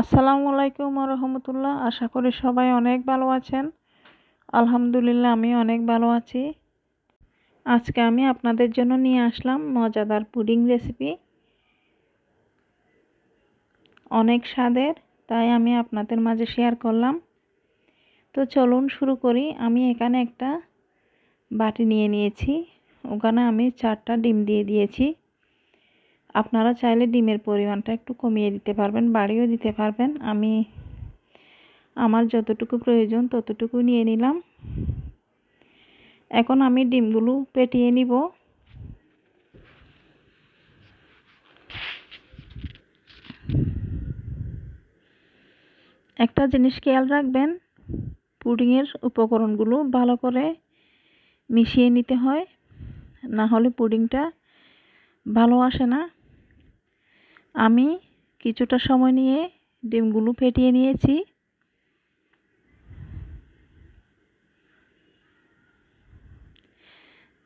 আসসালামু আলাইকুম রহমতুল্লাহ আশা করি সবাই অনেক ভালো আছেন। আলহামদুলিল্লাহ আমি অনেক ভালো আছি। আজকে আমি আপনাদের জন্য নিয়ে আসলাম মজাদার পুডিং রেসিপি। অনেক স্বাদের, তাই আমি আপনাদের মাঝে শেয়ার করলাম। তো চলুন শুরু করি। আমি এখানে একটা বাটি নিয়ে নিয়েছি। ওখানে আমি চারটা ডিম দিয়ে দিয়েছি। আপনারা চাইলে ডিমের পরিমাণটা একটু কমিয়ে দিতে পারবেন, বাড়িয়েও দিতে পারবেন। আমি আমার যতটুকু প্রয়োজন ততটুকু নিয়ে নিলাম। এখন আমি ডিমগুলো পেটিয়ে নিব। একটা জিনিস খেয়াল রাখবেন, পুডিংয়ের উপকরণগুলো ভালো করে মিশিয়ে নিতে হয়, না হলে পুডিংটা ভালো আসে না। আমি কিছুটা সময় নিয়ে ডিমগুলো ফেটিয়ে নিয়েছি।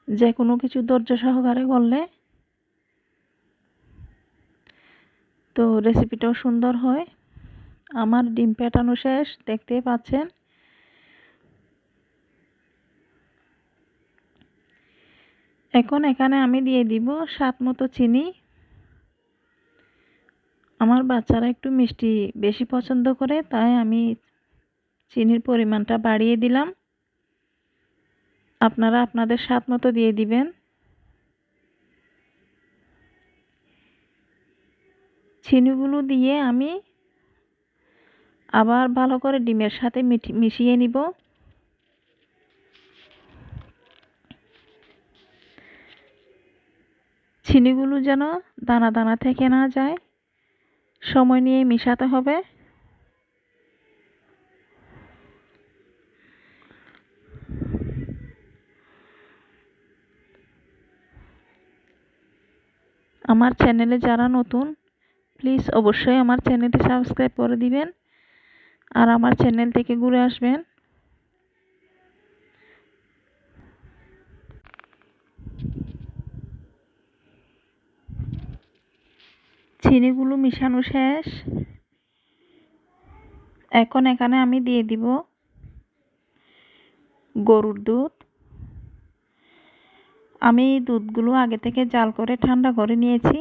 যে কোনো কিছু ধৈর্য সহকারে করলে তো রেসিপিটাও সুন্দর হয়। আমার ডিম পেটানো শেষ, দেখতেই পাচ্ছেন। এখন এখানে আমি দিয়ে দিব স্বাদ মতো চিনি। আমার বাচ্চারা একটু মিষ্টি বেশি পছন্দ করে, তাই আমি চিনির পরিমাণটা বাড়িয়ে দিলাম। আপনারা আপনাদের স্বাদ মতো দিয়ে দিবেন। চিনিগুলো দিয়ে আমি আবার ভালো করে ডিমের সাথে মিশিয়ে নিব। চিনিগুলো যেন দানা দানা থেকে না যায়। সময় নিয়ে মিশাতে হবে। আমার চ্যানেলে যারা নতুন প্লিজ অবশ্যই আমার চ্যানেলটি সাবস্ক্রাইব করে দিবেন। আর আমার চ্যানেল থেকে ঘুরে আসবেন। চিনিগুলো মিশানো শেষ। এখন এখানে আমি দিয়ে দিব গরুর দুধ। আমি দুধগুলো আগে থেকে জাল করে ঠান্ডা করে নিয়েছি।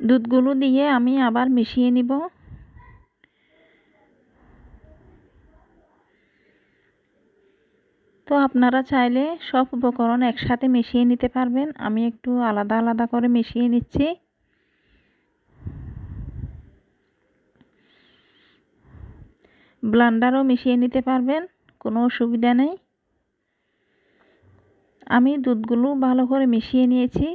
দুধগুলো দিয়ে আমি আবার মিশিয়ে নিব। তো আপনারা চাইলে সব উপকরণ একসাথে মিশিয়ে নিতে পারবেন। আমি একটু আলাদা আলাদা করে মিশিয়ে নিচ্ছি। ব্লান্ডারও মিশিয়ে নিতে পারবেন, কোনো অসুবিধা নেই। আমি দুধগুলো ভালো করে মিশিয়ে নিয়েছি।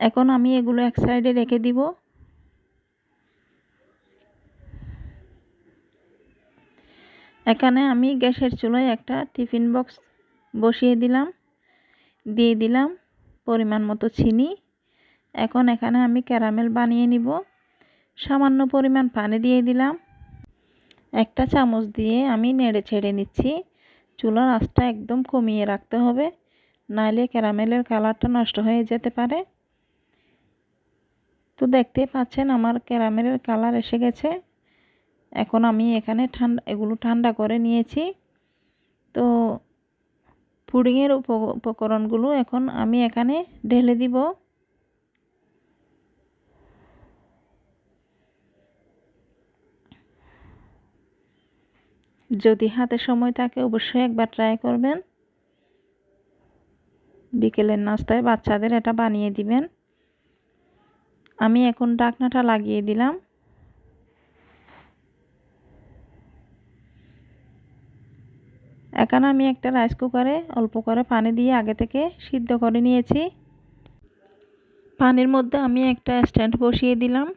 এখন আমি এগুলো এক সাইডে রেখে দিব। এখানে আমি গ্যাসের চুলোয় একটা টিফিন বক্স বসিয়ে দিলাম, দিয়ে দিলাম পরিমাণ মতো চিনি। এখন এখানে আমি ক্যারামেল বানিয়ে নিব। সামান্য পরিমাণ পানি দিয়ে দিলাম। একটা চামচ দিয়ে আমি নেড়ে ছেড়ে নিচ্ছি। চুলার আঁচটা একদম কমিয়ে রাখতে হবে, নাইলে ক্যারামেলের কালারটা নষ্ট হয়ে যেতে পারে। তো দেখতে পাচ্ছেন আমার ক্যারামেলের কালার এসে গেছে। এখন আমি এখানে ঠান্ডা, এগুলো ঠান্ডা করে নিয়েছি। তো পুডিংয়ের উপকরণগুলো এখন আমি এখানে ঢেলে দিব। যদি হাতে সময় থাকে অবশ্যই একবার ট্রাই করবেন। বিকেলের নাস্তায় বাচ্চাদের এটা বানিয়ে দিবেন। আমি এখন ডাকনাটা লাগিয়ে দিলাম। এখানে আমি একটা রাইস কুকারে অল্প করে পানি দিয়ে আগে থেকে সিদ্ধ করে নিয়েছি। পানির মধ্যে আমি একটা স্ট্যান্ড বসিয়ে দিলাম।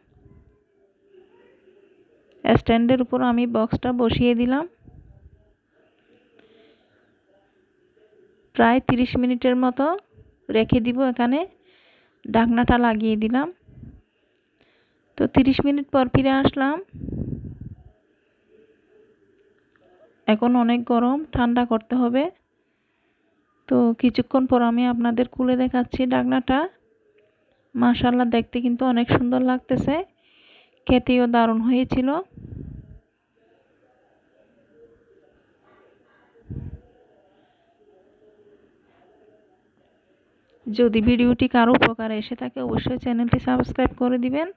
স্ট্যান্ডের উপর আমি বক্সটা বসিয়ে দিলাম। প্রায় 30 মিনিটের মতো রেখে দিব এখানে। ঢাকনাটা লাগিয়ে দিলাম। তো 30 মিনিট পর ফিরে আসলাম। এখন অনেক গরম, ঠান্ডা করতে হবে। তো কিছুক্ষণ পর আমি আপনাদের খুলে দেখাচ্ছি ডাকনাটা। মাশাল্লাহ দেখতে কিন্তু অনেক সুন্দর লাগতেছে। খেতেও দারুণ হয়েছিল। যদি ভিডিওটি কারও উপকারে এসে থাকে, অবশ্যই চ্যানেলটি সাবস্ক্রাইব করে দিবেন।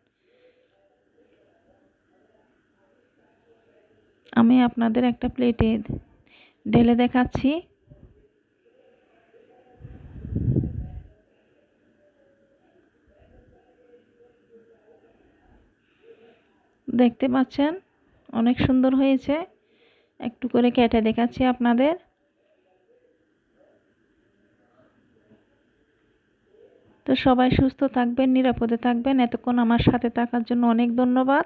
আমি আপনাদের একটা প্লেটে ঢেলে দেখাচ্ছি। দেখতে পাচ্ছেন, অনেক সুন্দর হয়েছে। একটু করে কেটে দেখাচ্ছি আপনাদের। তো সবাই সুস্থ থাকবেন, নিরাপদে থাকবেন। এতক্ষণ আমার সাথে থাকার জন্য অনেক ধন্যবাদ।